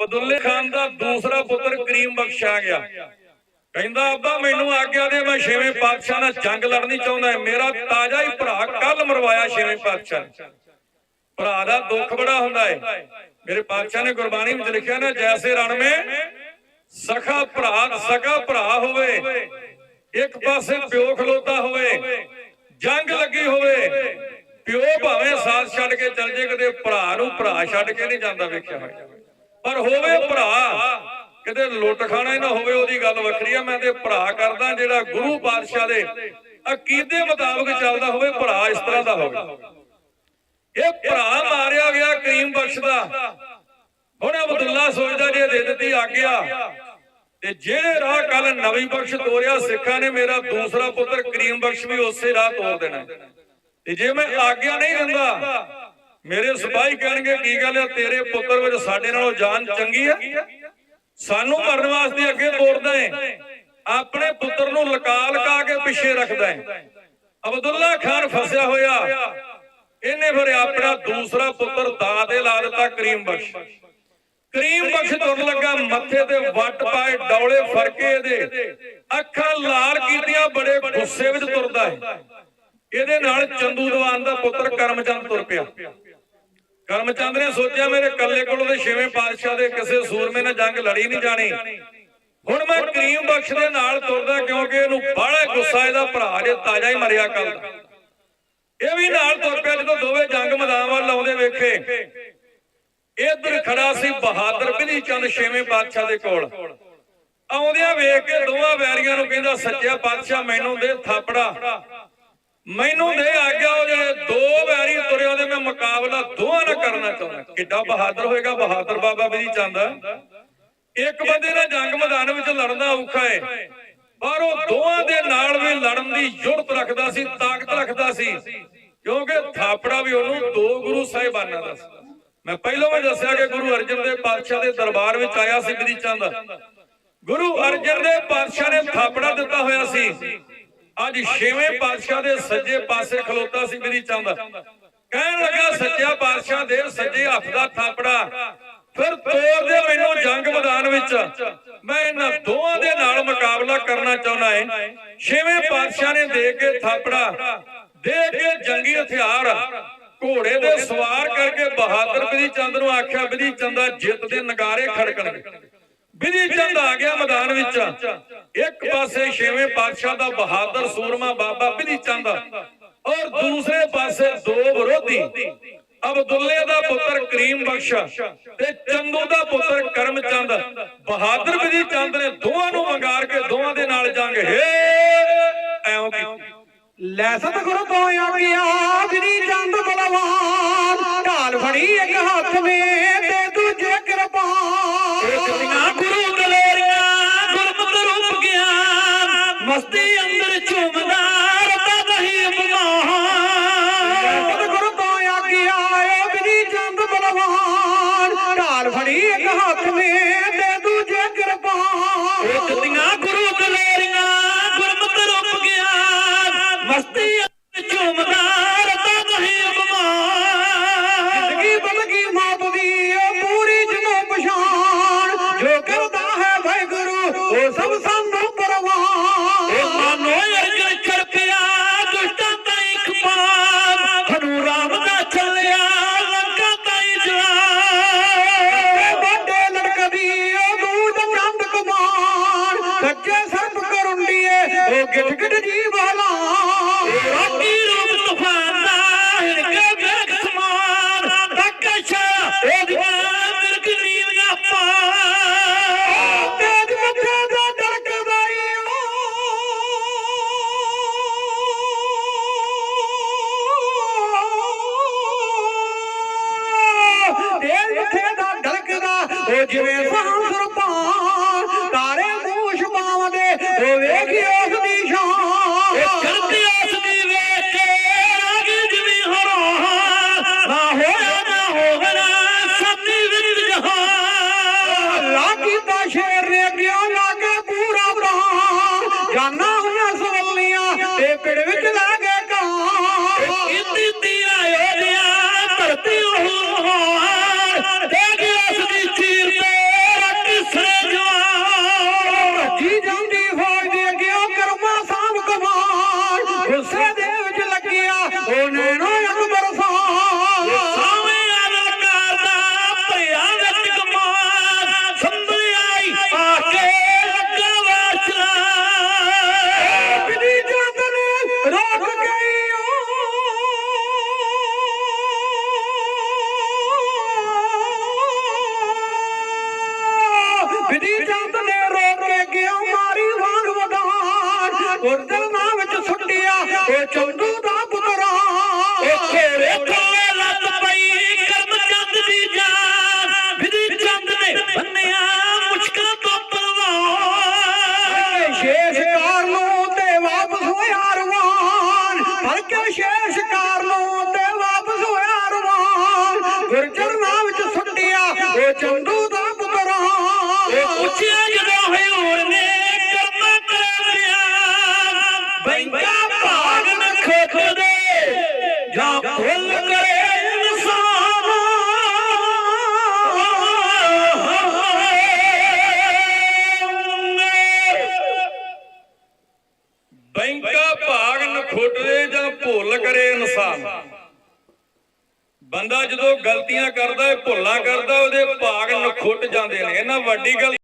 ਬਦੁੱਲੇ ਖਾਨ ਦਾ ਦੂਸਰਾ ਪੁੱਤਰ ਕਰੀਮ ਬਖਸ਼ ਆ ਗਿਆ। ਕਹਿੰਦਾ, ਅੱਬਾ, ਮੈਨੂੰ ਆਗਿਆ ਦੇ, ਮੈਂ ਛੇਵੇਂ ਪਾਤਸ਼ਾਹ ਨਾਲ ਜੰਗ ਲੜਨੀ ਚਾਹੁੰਦਾ ਹਾਂ। ਮੇਰਾ ਤਾਜਾ ਹੀ ਭਰਾ ਕੱਲ ਮਰਵਾਇਆ ਛੇਵੇਂ ਪਾਤਸ਼ਾਹ ਭਰਾ ਦਾ ਦੁੱਖ ਬੜਾ ਹੁੰਦਾ ਹੈ ਮੇਰੇ ਪਾਤਸ਼ਾਹ ਨੇ ਗੁਰਬਾਣੀ ਵਿੱਚ ਲਿਖਿਆ ਨਾ, ਜੈਸੇ ਰਣ ਮੇ ਸਖਾ ਭਰਾ ਸਕਾ ਭਰਾ ਹੋਵੇ। ਇੱਕ ਪਾਸੇ ਪਿਓ ਖਲੋਤਾ ਹੋਵੇ, ਜੰਗ ਲੱਗੀ ਹੋਵੇ। ਪਿਓ ਭਾਵੇਂ ਸਾਥ ਛੱਡ ਕੇ ਚੱਲ ਜੇ ਕਦੇ ਭਰਾ ਨੂੰ ਭਰਾ ਛੱਡ ਕੇ ਨਹੀਂ ਜਾਂਦਾ ਵੇਖਿਆ ਹੋਇਆ। ਪਰ ਹੋਵੇ ਭਰਾ, ਕਿਤੇ ਲੁੱਟ ਖਾਣਾ ਹੀ ਨਾ ਹੋਵੇ, ਉਹਦੀ ਗੱਲ ਵੱਖਰੀ ਆ, ਮੈਂ ਤੇ ਭਰਾ ਕਰਦਾ ਜਿਹੜਾ ਗੁਰੂ ਪਾਤਸ਼ਾਹ ਦੇ ਅਕੀਦੇ ਮੁਤਾਬਕ ਚੱਲਦਾ ਹੋਵੇ, ਭਰਾ ਇਸ ਤਰ੍ਹਾਂ ਦਾ ਹੋਵੇ। ਇਹ ਭਰਾ ਮਾਰਿਆ ਗਿਆ ਕਰੀਮ ਬਖਸ਼ ਦਾ। ਹੁਣ ਅਬਦੁੱਲਾ ਸੋਚਦਾ ਜੇ ਦੇ ਦਿੱਤੀ ਆਗਿਆ ਤੇ ਜਿਹੜੇ ਰਾਹ ਕੱਲ ਨਵੀਂ ਬਖਸ਼ ਤੋਰਿਆ, ਸਿੱਖਾਂ ਨੇ ਮੇਰਾ ਦੂਸਰਾ ਪੁੱਤਰ ਕਰੀਮ ਬਖਸ਼ ਵੀ ਉਸੇ ਰਾਹ ਤੋਰ ਦੇਣਾ। ਤੇ ਜੇ ਮੈਂ ਆਗਿਆ ਨਹੀਂ ਦਿੰਦਾ ਮੇਰੇ ਸਿਪਾਹੀ ਕਹਿਣਗੇ, ਕੀ ਗੱਲ ਹੈ ਤੇਰੇ ਪੁੱਤਰ ਵਿੱਚ ਸਾਡੇ ਨਾਲੋਂ ਜਾਨ ਚੰਗੀ ਹੈ ਸਾਨੂੰ ਮਰਨ ਵਾਸਤੇ ਅੱਗੇ ਤੋਰਦਾ ਹੈ ਆਪਣੇ ਪੁੱਤਰ ਨੂੰ ਲਕਾ ਲਕਾ ਕੇ ਪਿੱਛੇ ਰੱਖਦਾ ਹੈ ਅਬਦੁੱਲਾ ਖਾਨ ਫਸਿਆ ਹੋਇਆ। ਇਹਨੇ ਫਿਰ ਆਪਣਾ ਦੂਸਰਾ ਪੁੱਤਰ ਦਾਦੇ ਲਾ ਦਿੱਤਾ ਕਰੀਮ ਬਖਸ਼। ਕਰੀਮ ਬਖਸ਼ ਤੁਰਨ ਲੱਗਾ, ਮੱਥੇ ਤੇ ਵੱਟ ਪਾਏ, ਡੌਲੇ ਫਰਕੇ ਇਹਦੇ। ਅੱਖਾਂ ਲਾਲ ਕੀਤੀਆਂ, ਬੜੇ ਗੁੱਸੇ ਵਿੱਚ ਤੁਰਦਾ ਹੈ ਇਹਦੇ ਨਾਲ ਚੰਦੂ ਦੀਵਾਨ ਦਾ ਪੁੱਤਰ ਕਰਮਚੰਦ ਤੁਰ ਪਿਆ। ਕਰਮਚੰਦ ਨੇ ਸੋਚਿਆ ਮੇਰੇ ਕੱਲੇ ਕੋਲੋਂ ਦੇ ਛੇਵੇਂ ਪਾਤਸ਼ਾਹ ਦੇ ਕਿਸੇ ਸੂਰਮੇ ਨਾਲ ਜੰਗ ਲੜੀ ਨਹੀਂ ਜਾਣੀ। ਹੁਣ ਮੈਂ ਕਰੀਮ ਬਖਸ਼ ਦੇ ਨਾਲ ਤੁਰਦਾ ਕਿਉਂਕਿ ਇਹਨੂੰ ਬੜਾ ਗੁੱਸਾ ਇਹਦਾ ਭਰਾ ਜੇ ਤਾਜਾ ਹੀ ਮਰਿਆ ਕੱਲ ਇਹ ਵੀ ਨਾਲ ਤੁਰ ਪਿਆ ਜਦੋਂ ਦੋਵੇਂ ਜੰਗ ਮੈਦਾਨ ਵੱਲ ਆਉਂਦੇ ਵੇਖੇ। ਇਧਰ ਖੜਾ ਸੀ ਬਹਾਦਰ ਬਿਧੀ ਚੰਦ ਛੇਵੇਂ ਪਾਤਸ਼ਾਹ ਦੇ ਕੋਲ। ਆਉਂਦਿਆਂ ਵੇਖ ਕੇ ਦੋਵਾਂ ਵੈਰੀਆਂ ਨੂੰ ਕਹਿੰਦਾ, ਸੱਚਿਆ ਪਾਤਸ਼ਾਹ, ਮੈਨੂੰ ਦੇ ਥਾਪੜਾ। ਮੈਨੂੰ ਦੇ ਆਗਿਆ ਉਹ ਜਿਹੜੇ ਦੋ ਵੈਰੀ ਤੁਰੇ ਉਹਦੇ ਮੈਂ ਮੁਕਾਬਲਾ ਦੋਹਾਂ ਨਾਲ ਕਰਨਾ ਚਾਹੁੰਦਾ। ਕਿੱਡਾ ਬਹਾਦਰ ਹੋਏਗਾ, ਬਹਾਦਰ ਬਾਬਾ ਬਿਧੀ ਚੰਦ। ਇੱਕ ਬੰਦੇ ਨਾਲ ਜੰਗ ਮੈਦਾਨ ਵਿੱਚ ਲੜਨਾ ਔਖਾ ਹੈ ਪਰ ਉਹ ਦੋਹਾਂ ਦੇ ਨਾਲ ਵੀ ਲੜਨ ਦੀ ਜੁਰਤ ਰੱਖਦਾ ਸੀ, ਤਾਕਤ ਰੱਖਦਾ ਸੀ। ਕਿਉਂਕਿ ਥਾਪੜਾ ਵੀ ਉਹਨੂੰ ਦੋ ਗੁਰੂ ਸਾਹਿਬਾਨਾਂ ਦਾ ਸੀ। ਮੈਂ ਪਹਿਲਾਂ ਵੀ ਦੱਸਿਆ ਕਿ ਗੁਰੂ ਅਰਜਨ ਦੇਵ ਪਾਤਸ਼ਾਹ ਦੇ ਦਰਬਾਰ ਵਿੱਚ ਆਇਆ ਸੀ ਬਿਧੀ ਚੰਦ। ਗੁਰੂ ਅਰਜਨ ਦੇਵ ਪਾਤਸ਼ਾਹ ਨੇ ਥਾਪੜਾ ਦਿੱਤਾ ਹੋਇਆ ਸੀ। ਅੱਜ ਛੇਵੇਂ ਪਾਤਸ਼ਾਹ ਦੇ ਸੱਜੇ ਪਾਸੇ ਖਲੋਤਾ ਸੀ ਬਿਧੀ ਚੰਦ। ਕਹਿਣ ਲੱਗਾ ਸੱਚਾ ਪਾਤਸ਼ਾਹ ਦੇ ਸੱਜੇ ਹੱਥ ਦਾ ਥਾਪੜਾ। ਫਿਰ ਤੋਰ ਦੇ ਮੈਨੂੰ ਜੰਗ ਮੈਦਾਨ ਵਿੱਚ। ਮੈਂ ਇਹਨਾਂ ਦੋਹਾਂ ਦੇ ਨਾਲ ਮੁਕਾਬਲਾ ਕਰਨਾ ਚਾਹੁੰਦਾ ਹੈ ਛੇਵੇਂ ਪਾਤਸ਼ਾਹ ਨੇ ਦੇ ਕੇ ਥਾਪੜਾ। ਦੇ ਕੇ ਜੰਗੀ ਹਥਿਆਰ। ਘੋੜੇ ਦੇ ਸਵਾਰ ਕਰਕੇ ਬਹਾਦਰ ਬਿਧੀ ਚੰਦ ਨੂੰ ਆਖਿਆ ਬਿਧੀ ਚੰਦਾ ਜਿੱਤ ਦੇ ਨਗਾਰੇ ਖੜਕਣ। ਬਿਧੀ ਚੰਦ ਆ ਗਿਆ ਮੈਦਾਨ ਵਿੱਚ। ਇੱਕ ਪਾਸੇ ਛੇਵੇਂ ਪਾਤਸ਼ਾਹ ਦਾ ਬਹਾਦਰ ਸੂਰਮਾ ਬਾਬਾ ਬਿਧੀ ਚੰਦ ਔਰ ਦੂਸਰੇ ਪਾਸੇ ਦੋ ਵਿਰੋਧੀ ਅਬਦੁੱਲੇ ਦਾ ਪੁੱਤਰ ਕਰੀਮ ਬਖਸ਼ ਤੇ ਚੰਦੂ ਦਾ ਪੁੱਤਰ ਕਰਮਚੰਦ ਬਹਾਦਰ ਬਿਧੀ ਚੰਦ ਨੇ ਦੋਵਾਂ ਨੂੰ ਵੰਗਾਰ ਕੇ ਦੋਵਾਂ ਦੇ ਨਾਲ ਜੰਗ। ਹੇ, ਐਉਂ ਕੀਤੀ ਲੈ ਸਤਿਗੁਰੂ ਤੋਂ ਆਗਿਆ ਬਿਨੀ ਚੰਦ ਬਲਵਾਨ। ਢਾਲ ਫੜੀ ਇੱਕ ਹੱਥ ਮੇ ਤੇ ਦੂਜੇ ਕਿਰਪਾਨ। ਢਾਲ ਫੜੀ ਇੱਕ ਡੜਕਦਾ ਉਹ ਵਿਧੀ ਚੰਦ ਨੇ ਰੋਕ ਕੇ ਗਿਆ ਮਾਰੀ ਵਾਂਗ ਵਦਾਨ ਗੁਰਦਲ ਨਾਂ ਵਿੱਚ ਸੁੱਟਿਆ ਉਹ ਚੰਦੂ ਬੈਂਕਾ ਭਾਗ ਨਖੁੱਟਦੇ ਜਾਂ ਭੁੱਲ ਕਰੇ ਇਨਸਾਨ। ਬੰਦਾ ਜਦੋਂ ਗਲਤੀਆਂ ਕਰਦਾ ਹੈ ਭੁੱਲਾਂ ਕਰਦਾ, ਉਹਦੇ ਭਾਗ ਨਖੁੱਟ ਜਾਂਦੇ ਨੇ। ਇਹਨਾਂ ਵੱਡੀ ਗੱਲ